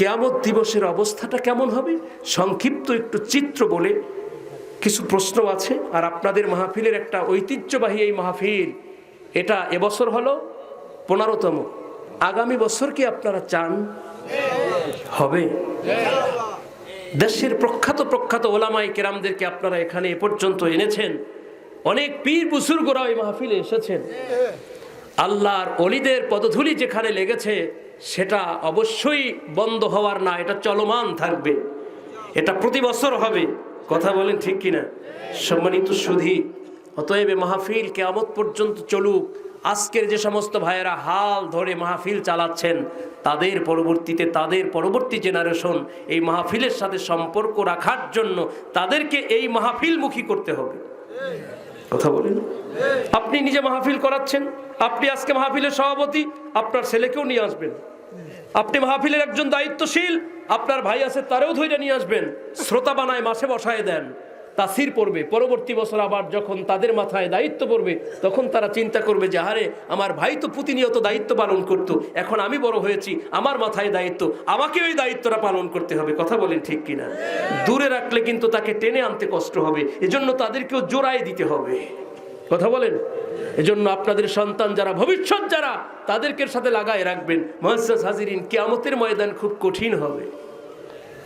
কেয়ামত দিবসের অবস্থাটা কেমন হবে? সংক্ষিপ্ত একটু চিত্র বলে কিছু প্রশ্ন আছে, আর আপনাদের মাহফিলের একটা ঐতিহ্যবাহী এই মাহফিল, এটা এবছর হলো পনেরোতম। আগামী বছর কি আপনারা চান? হবে। দেশের প্রখ্যাত প্রখ্যাত ওলামাই কেরামদেরকে আপনারা এখানে এ পর্যন্ত এনেছেন। অনেক পীর বুসুর্গরা ওই মাহফিলে এসেছেন। আল্লাহর অলিদের পদধূলি যেখানে লেগেছে সেটা অবশ্যই বন্ধ হওয়ার না, এটা চলমান থাকবে। এটা প্রতি বছর হবে। কথা বলেন ঠিক কিনা? সম্মানিত সুধী, অতএব মাহফিল কেয়ামত পর্যন্ত চলুক। আজকের যে সমস্ত ভাইয়েরা হাল ধরে মাহফিল চালাচ্ছেন, তাদের পরবর্তীতে, তাদের পরবর্তী জেনারেশন এই মাহফিলের সাথে সম্পর্ক রাখার জন্য তাদেরকে এই মাহফিলমুখী করতে হবে। কথা বলেন। আপনি নিজে মাহফিল করাচ্ছেন? আপনি আজকে মাহফিলের সভাপতি? আপনার ছেলেকেও নিয়ে আসবেন। আপনি মাহফিলের একজন দায়িত্বশীল, আপনার ভাই আছে তারেও ধৈর্য নিয়ে আসবেন। শ্রোতা বানায় মাসে বসায় দেন। তাসির পড়বে। পরবর্তী বছর আবার যখন তাদের মাথায় দায়িত্ব পড়বে, তখন তারা চিন্তা করবে যে, আরে, আমার ভাই তো প্রতিনিয়ত দায়িত্ব পালন করত। এখন আমি বড় হয়েছি, আমার মাথায় দায়িত্ব। আমাকে ওই দায়িত্বটা পালন করতে হবে। কথা বলেন ঠিক কিনা? দূরে রাখলে কিন্তু তাকে টেনে আনতে কষ্ট হবে। এজন্য তাদেরকেও জোড়ায় দিতে হবে। কথা বলেন? এজন্য আপনাদের সন্তান যারা ভবিষ্যৎ যারা, তাদেরকে সাথে লাগায় রাখবেন। মহাসাজ হাজিরিন, কেয়ামতের ময়দান খুব কঠিন হবে।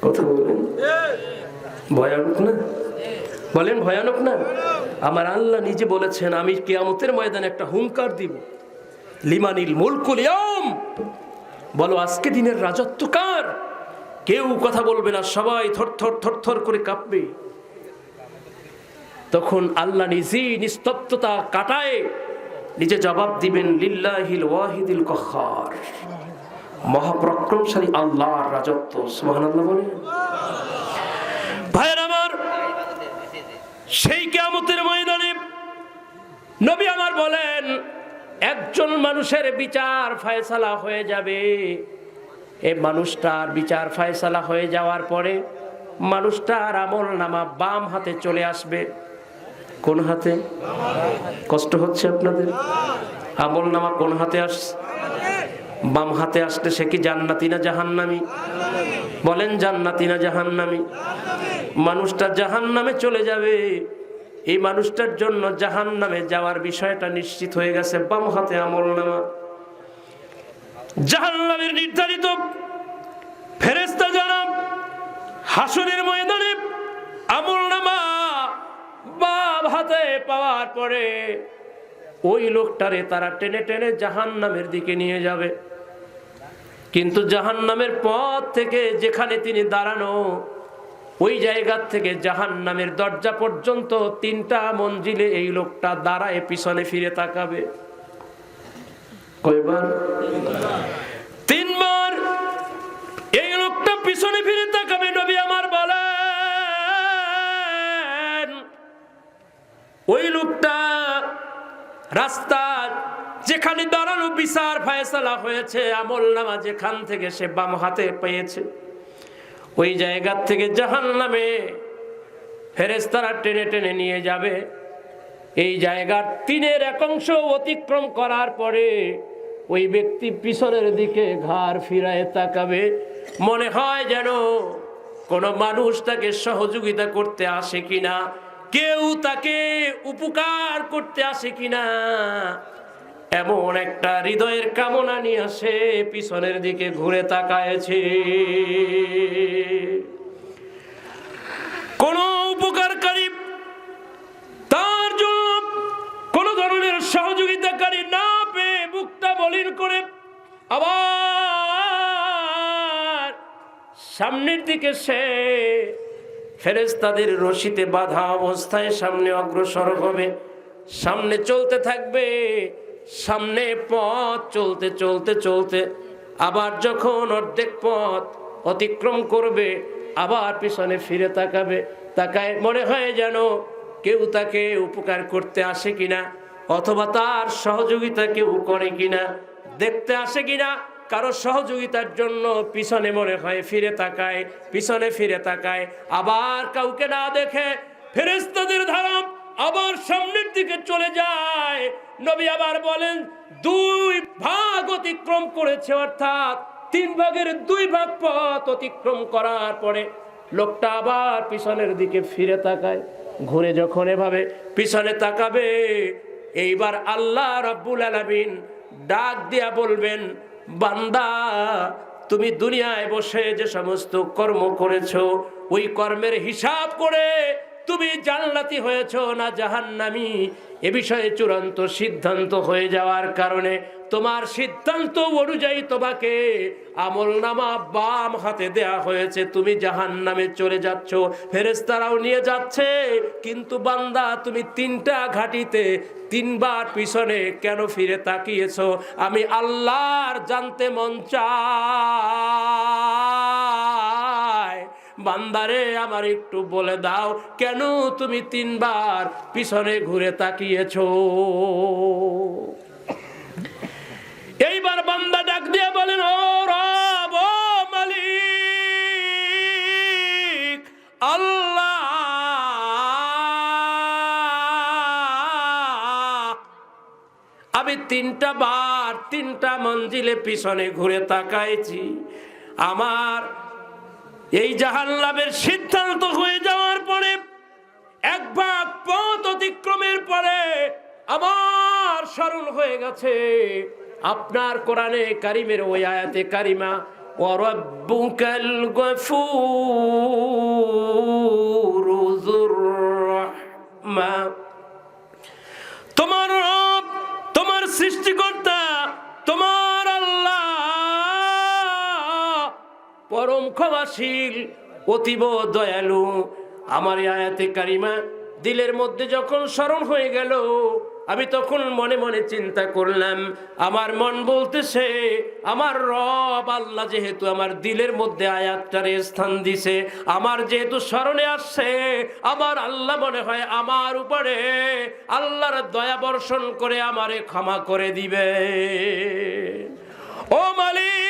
কথা বলেন ভয়ানক না? বলেন ভয়ানক না? আমার আল্লাহ নিজে বলেছেন, আমি কেয়ামতের ময়দানে একটা হুঙ্কার দিব। লিমানিল মুলকুল বলো, আজকে দিনের রাজত্ব কার? কেউ কথা বলবে না, সবাই থর থর থর থর করে কাঁপবে। তখন আল্লাহ নিজেই নিস্তব্ধতা কাটায়, নিজে জবাব দিবেন, লিল্লাহিল ওয়াহিদিল কখার মহাপ্রক্রমশালী আল্লাহর রাজত্ব, সুবহানাল্লাহ বলে ভাইয়ের আমার, সেই কেয়ামতের ময়দানে নবী আমার বলেন, একজন মানুষের বিচার ফায়সালা হয়ে যাবে। এ মানুষটার বিচার ফায়সালা হয়ে যাওয়ার পরে মানুষটার আমল নামা বাম হাতে চলে আসবে। কোন হাতে? কষ্ট হচ্ছে আপনাদের? আমল নামা কোন হাতে আসছে বাম হাতে আসলে সে কি জান্নাতি না জাহান্নামি? বলেন জান্নাতি না জাহান্নামি? মানুষটা জাহান নামে চলে যাবে। এই মানুষটার জন্য জাহান নামে যাওয়ার বিষয়টা নিশ্চিত হয়ে গেছে বাম হাতে আমল নামা। জাহান নামের নির্ধারিত ফেরেস্তা জানাব হাসনের ময়দানে হাতে পাওয়ার পরে ওই লোকটারে তারা টেনে টেনে জাহান নামের দিকে নিয়ে যাবে। কিন্তু জাহান নামের পথ থেকে যেখানে তিনি দাঁড়ানো, ওই জায়গার থেকে জাহান নামের দরজা পর্যন্ত তিনটা মঞ্জিলে এই লোকটা দাঁড়ায় পিছনে ফিরে তাকাবে। কয়বার? রাস্তা যেখানে দাঁড়ানো বিচার ফায়সালা হয়েছে, আমল নামা যেখান থেকে সে বাম হাতে পেয়েছে। ওই জায়গার থেকে জাহান নামে ফেরেস্তারা টেনে টেনে নিয়ে যাবে। এই জায়গার তিনের এক অংশ অতিক্রম করার পরে ওই ব্যক্তি পিছনের দিকে ঘাড় ফিরায় তাকাবে। মনে হয় যেন কোনো মানুষ তাকে সহযোগিতা করতে আসে কিনা। কেউ তাকে উপকার করতে আসে কিনা? এমন একটা হৃদয়ের কামনা নিয়ে আসে, পিছনের দিকে ঘুরে তাকায়েছে। কোন উপকারকারী তার জন্য কোন ধরনের সহযোগিতাকারী না পেয়ে বুকটা বলির করে আবার সামনের দিকে সে ফেরেস্তাদের রশিতে বাধা অবস্থায় সামনে অগ্রসর হবে। সামনে চলতে থাকবে, সামনে পথ, চলতে চলতে চলতে। আবার যখন অর্ধেক পথ অতিক্রম করবে, আবার পিছনে ফিরে তাকাবে। তাকায় মনে হয় যেন কেউ তাকে উপকার করতে আসে কিনা, অথবা তার সহযোগিতা কেউ করে কিনা, দেখতে আসে কিনা। কারও সহযোগিতার জন্য পিছনে মনে হয় ফিরে তাকায়, পিছনে ফিরে তাকায়, আবার কাউকে না দেখে ফেরেস্তাদের ধারম আবার সামনের দিকে চলে যায়। নবী আবার বলেন, দুই ভাগ অতিক্রম করেছে, অর্থাৎ তিন ভাগের দুই ভাগ পথ অতিক্রম করার পরে লোকটা আবার পিছনের দিকে ফিরে তাকায়, ঘুরে যখন এভাবে পিছনে তাকাবে, এইবার আল্লাহ রব্বুল আলামিন ডাক দিয়া বলবেন বান্দা তুমি দুনিয়ায় বসে যে সমস্ত কর্ম করেছ ওই কর্মের হিসাব করে তুমি জান্নাতি হয়েছ না জাহান্নামি? এ বিষয়ে চূড়ান্ত সিদ্ধান্ত হয়ে যাওয়ার কারণে তোমার সিদ্ধান্ত অনুযায়ী তোমাকে আমল নামা বাম হাতে দেয়া হয়েছে। তুমি জাহান্নামে চলে যাচ্ছ ফেরেস্তারাও নিয়ে যাচ্ছে, কিন্তু বান্দা, তুমি তিনটা ঘাটিতে তিনবার পিছনে কেন ফিরে তাকিয়েছো? আমি আল্লাহর জানতে মন চায় বান্দারে আমার একটু বলে দাও, কেন তুমি তিনবার পিছনে ঘুরে তাকিয়েছ? এইবার বান্দা ডাক দিয়ে বলেন, ও রব মালিক, আল্লাহ, আমি তিনটা বার তিনটা মঞ্জিলে পিছনে ঘুরে তাকাইছি। আমার এই জাহান্নামের সিদ্ধান্ত হয়ে যাওয়ার পরে এক ভাগ পথ অতিক্রমের পরে আমার স্মরণ হয়ে গেছে আপনার কোরআনে কারিমের ওই আয়াতে কারিমা وربك الغفور ذو الرحمة তোমার রব তোমার সৃষ্টিকর্তা পরম ক্ষমাশীল, অতীব দয়ালু। আমার আয়াতে কারিমা দিলের মধ্যে যখন স্মরণ হয়ে গেল, আমি তখন মনে মনে চিন্তা করলাম, আমার মন বলতেছে, আমার রব আল্লাহ যেহেতু আমার দিলের মধ্যে আয়াতটারে স্থান দিছে, আমার যেহেতু স্মরণে আসছে, আমার আল্লাহ মনে হয় আমার উপরে আল্লাহর দয়া বর্ষণ করে আমারে ক্ষমা করে দিবে। ও মালিক!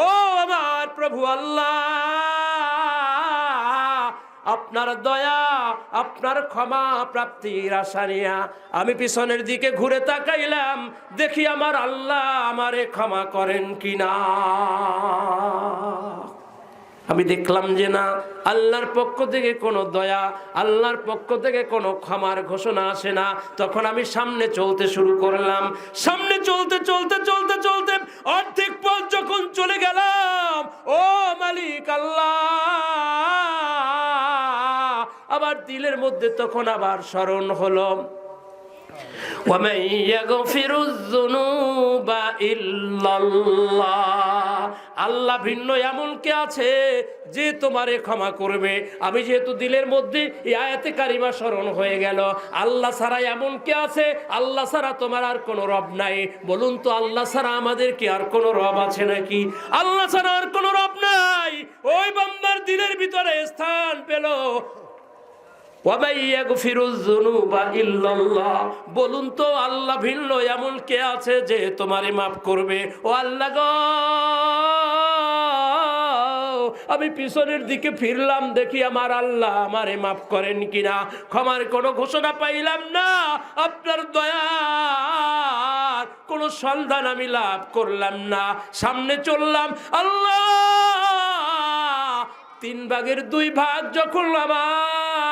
ও আমার প্রভু আল্লাহ, আপনার দয়া, আপনার ক্ষমা প্রাপ্তির আশা নিয়া আমি পিছনের দিকে ঘুরে তাকাইলাম, দেখি আমার আল্লাহ আমারে ক্ষমা করেন কিনা। আমি দেখলাম যে না, আল্লাহর পক্ষ থেকে কোনো দয়া, আল্লাহর পক্ষ থেকে কোনো ক্ষমার ঘোষণা আসে না। তখন আমি সামনে চলতে শুরু করলাম। সামনে চলতে চলতে চলতে চলে গেলাম। ও মালিক আল্লাহ। আবার দিলের মধ্যে তখন আবার স্মরণ হলো। ومن يغفر الذنوب إلا الله আল্লাহ ভিন্ন এমন কে আছে যে তোমারে ক্ষমা করবে আমি যেহেতু দিলের মধ্যে এই আয়াতে কারিমা স্মরণ হয়ে গেল আল্লাহ ছাড়া এমন কে আছে আল্লাহ ছাড়া তোমার আর কোনো রব নাই বলুন তো আল্লাহ ছাড়া আমাদের কি আর কোনো রব আছে নাকি আল্লাহ ছাড়া আর কোনো রব নাই ওই বাম্বার দিলের ভিতরে স্থান পেল বলুন তো, আল্লাহ ভিন্ন, এমন কে আছে যে তোমারে মাফ করবে? ও আল্লাহ আমি পিছনের দিকে ফিরলাম, দেখি আমার আল্লাহ আমারে মাফ করেন কিনা। ক্ষমার কোনো ঘোষণা পাইলাম না। আপনার দয়া কোনো সন্ধান আমি লাভ করলাম না। সামনে চললাম, আল্লাহ! তিন ভাগের দুই ভাগ যখন আমার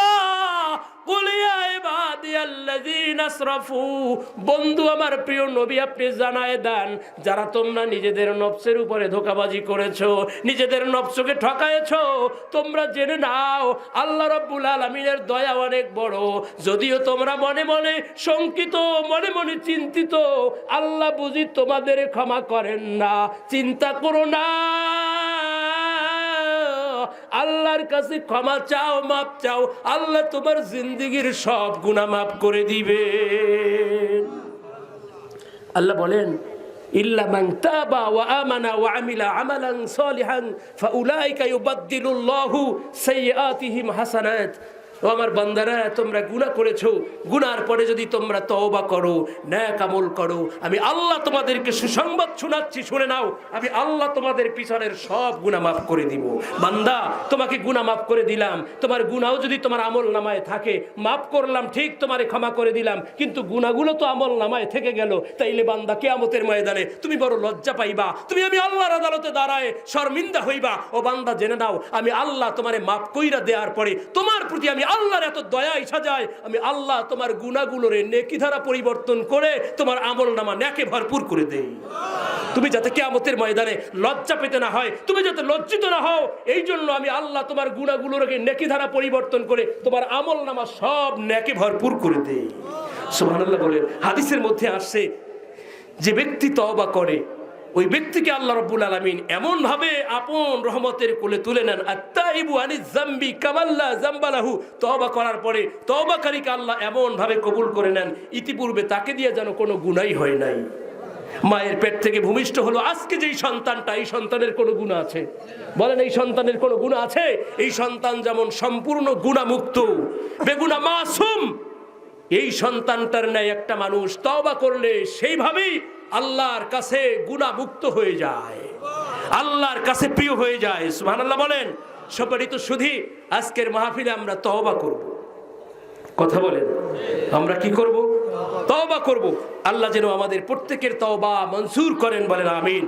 বন্ধু আমার প্রিয় নবী, আপনি জানায় দেন, যারা তোমরা নিজেদের নফসের উপরে ধোকাবাজি করেছ, নিজেদের নফসকে ঠকায়েছো, তোমরা জেনে নাও, আল্লাহ রাব্বুল আলামিনের দয়া অনেক বড়। যদিও তোমরা মনে মনে শঙ্কিত, মনে মনে চিন্তিত, আল্লাহ বুঝি তোমাদের ক্ষমা করেন না। চিন্তা করো না। আল্লাহর কাছে ক্ষমা চাও, মাপ চাও, আল্লাহ তোমার জিন্দিগির সব গুণা মাফ করে দিবে। আল্লাহ বলেন, ইল্লা ওয়া ওয়া আমিলা সালিহান হাসানাত। ও আমার বান্দারা, তোমরা গুনাহ করেছ। গুনার পরে যদি তোমরা তওবা করো, ন্যাক আমল করো, আমি আল্লাহ তোমাদেরকে সুসংবাদ শোনাচ্ছি, শুনে নাও, আমি আল্লাহ তোমাদের পিছনের সব গুনাহ মাফ করে দিব। বান্দা, তোমাকে গুনাহ মাফ করে দিলাম। তোমার গুনাহও যদি তোমার আমল নামায় থাকে, মাফ করলাম, ঠিক তোমারে ক্ষমা করে দিলাম, কিন্তু গুনাহগুলো তো আমল নামায় থেকে গেল। তাইলে বান্দা, কেয়ামতের ময়দানে তুমি বড় লজ্জা পাইবা। তুমি আমি আল্লাহর আদালতে দাঁড়ায় শর্মিন্দা হইবা। ও বান্দা, জেনে নাও, আমি আল্লাহ তোমারে মাফ কইরা দেওয়ার পরে তোমার প্রতি আমি আল্লাহর এত দয়া ইচ্ছা যায় আমি আল্লাহ তোমার গুণাগুলোরে নেকি ধারা পরিবর্তন করে তোমার আমল নামা ন্যাকে ভরপুর করে দেই। তুমি যাতে কেয়ামতের ময়দানে লজ্জা পেতে না হয়, তুমি যাতে লজ্জিত না হও এই জন্য আমি আল্লাহ তোমার গুণাগুলোকে নেকি ধারা পরিবর্তন করে তোমার আমল নামা সব ন্যাকে ভরপুর করে দেই। সুবহানাল্লাহ বলেন, হাদিসের মধ্যে আসছে যে ব্যক্তি তওবা করে ওই ব্যক্তিকে আল্লাহ রব্বুল আলমিন এমন ভাবে আপন রহমতের কোলে তুলে নেন, আত্তাইবু আনি জাম্বি কামাল্লা জাম্বালাহু তওবা করার পরে তওবাকারীকে আল্লাহ এমন ভাবে কবুল করে নেন, ইতিপূর্বে তাকে দিয়ে যেন কোনো গুণাই হয় নাই। মায়ের পেট থেকে ভূমিষ্ঠ হলো, আজকে যেই সন্তানটা, এই সন্তানের কোনো গুণ আছে? বলেন, এই সন্তানের কোনো গুণ আছে? এই সন্তান যেমন সম্পূর্ণ গুণামুক্ত, বেগুনা মাসুম এই সন্তানটার ন্যায় একটা মানুষ তওবা করলে সেইভাবেই আল্লাহর কাছে গুণামুক্ত হয়ে যায়। আল্লাহর কাছে প্রিয় হয়ে যায়। সুবহানাল্লাহ বলেন সম্মানিত সুধী, আজকের মাহফিলে আমরা তওবা করব। কথা বলেন, আমরা কি করব? তওবা করব। আল্লাহ যেন আমাদের প্রত্যেকের তওবা মঞ্জুর করেন বলেন, আমিন।